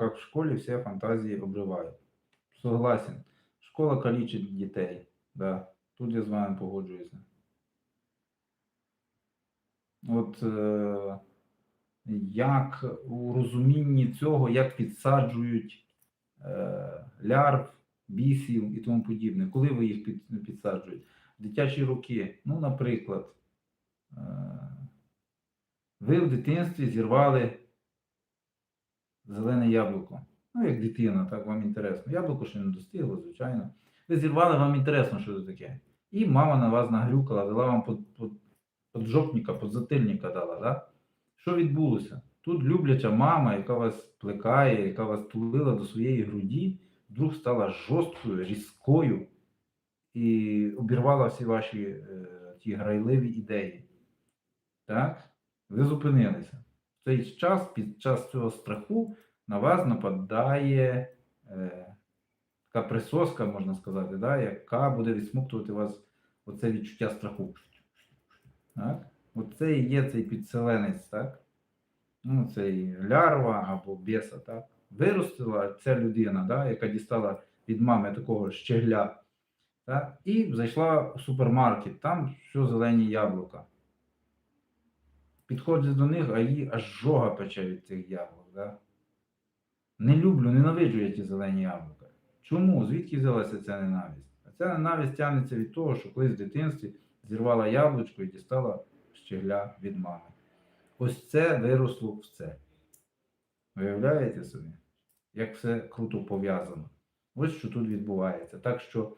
как в школе все фантазии обрывают. Согласен. Школа калічить дітей. Да. Тут я з вами погоджуюся. От е, як у розумінні цього, як підсаджують е, лярв, бісів і тому подібне, коли ви їх під, підсаджують? В дитячі роки. Ну, наприклад, е, ви в дитинстві зірвали зелене яблуко. Ну, як дитина, так вам інтересно. Яблуко ще не достигло, звичайно. Ви зірвали, вам інтересно, що це таке. І мама на вас нагрюкала, дала вам под, под, поджопника, подзатильника дала. Да? Що відбулося? Тут любляча мама, яка вас плекає, яка вас тулила до своєї груді, вдруг стала жорсткою, різкою і обірвала всі ваші е, ті грайливі ідеї. Так? Ви зупинилися. В цей час, під час цього страху, на вас нападає е, така присоска, можна сказати, да, яка буде відсмоктувати вас оце відчуття страху. Так? Оце і є цей підселенець, так? Ну, цей лярва або беса, так? Виростила ця людина, да, яка дістала від мами такого щегля, так? і зайшла в супермаркет, там все зелені яблука. Підходить до них, а їй аж жога пече від цих яблук. Да? Не люблю, ненавиджу я ті зелені яблука. Чому? Звідки взялася ця ненависть? А ця ненависть тягнеться від того, що колись в дитинстві зірвала яблучко і дістала щегля від мами. Ось це виросло в це. Виявляєте собі, як все круто пов'язано. Ось що тут відбувається. Так що